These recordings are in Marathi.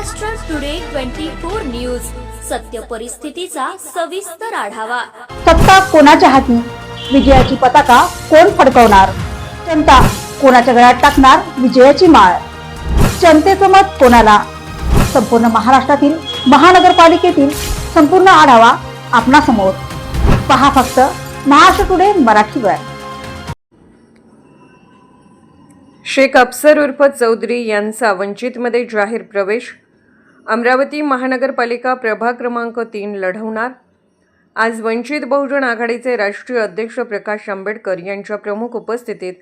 Maharashtra today twenty four news सत्य परिस्थितीचा सविस्तर आढावा. सत्ता कोणाच्या हाती? विजयाची पताका कोण फडकवणार? जनता कोणाच्या गळ्यात टाकणार विजयाची माळ? जनतेचं मत कोणाला? संपूर्ण महाराष्ट्रातील महानगरपालिकेतील संपूर्ण आढावा आपणासमोर. पहा फक्त महाराष्ट्र टुडे मराठीवर शेख अफसर उर्फ चौधरी यांचा वंचितमध्ये जाहीर प्रवेश. अमरावती महानगरपालिका प्रभाग क्रमांक तीन लढवणार. आज वंचित बहुजन आघाडीचे राष्ट्रीय अध्यक्ष प्रकाश आंबेडकर यांच्या प्रमुख उपस्थितीत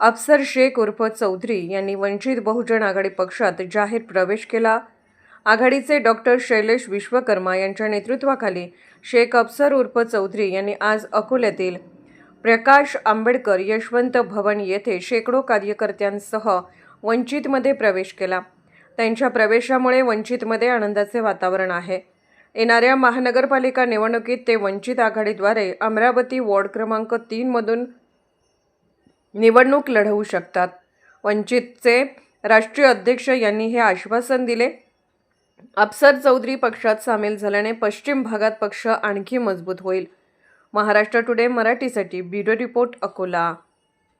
अफसर शेख उर्फ चौधरी यांनी वंचित बहुजन आघाडी पक्षात जाहीर प्रवेश केला. आघाडीचे डॉक्टर शैलेश विश्वकर्मा यांच्या नेतृत्वाखाली शेख अफसर उर्फ चौधरी यांनी आज अकोल्यातील प्रकाश आंबेडकर यशवंत भवन येथे शेकडो कार्यकर्त्यांसह वंचितमध्ये प्रवेश केला. त्यांच्या प्रवेशामुळे वंचितमध्ये आनंदाचे वातावरण आहे. येणाऱ्या महानगरपालिका निवडणुकीत ते वंचित आघाडीद्वारे अमरावती वॉर्ड क्रमांक तीनमधून निवडणूक लढवू शकतात. वंचितचे राष्ट्रीय अध्यक्ष यांनी हे आश्वासन दिले. अफसर चौधरी पक्षात सामील झाल्याने पश्चिम भागात पक्ष आणखी मजबूत होईल. महाराष्ट्र टुडे मराठीसाठी ब्युरो रिपोर्ट अकोला.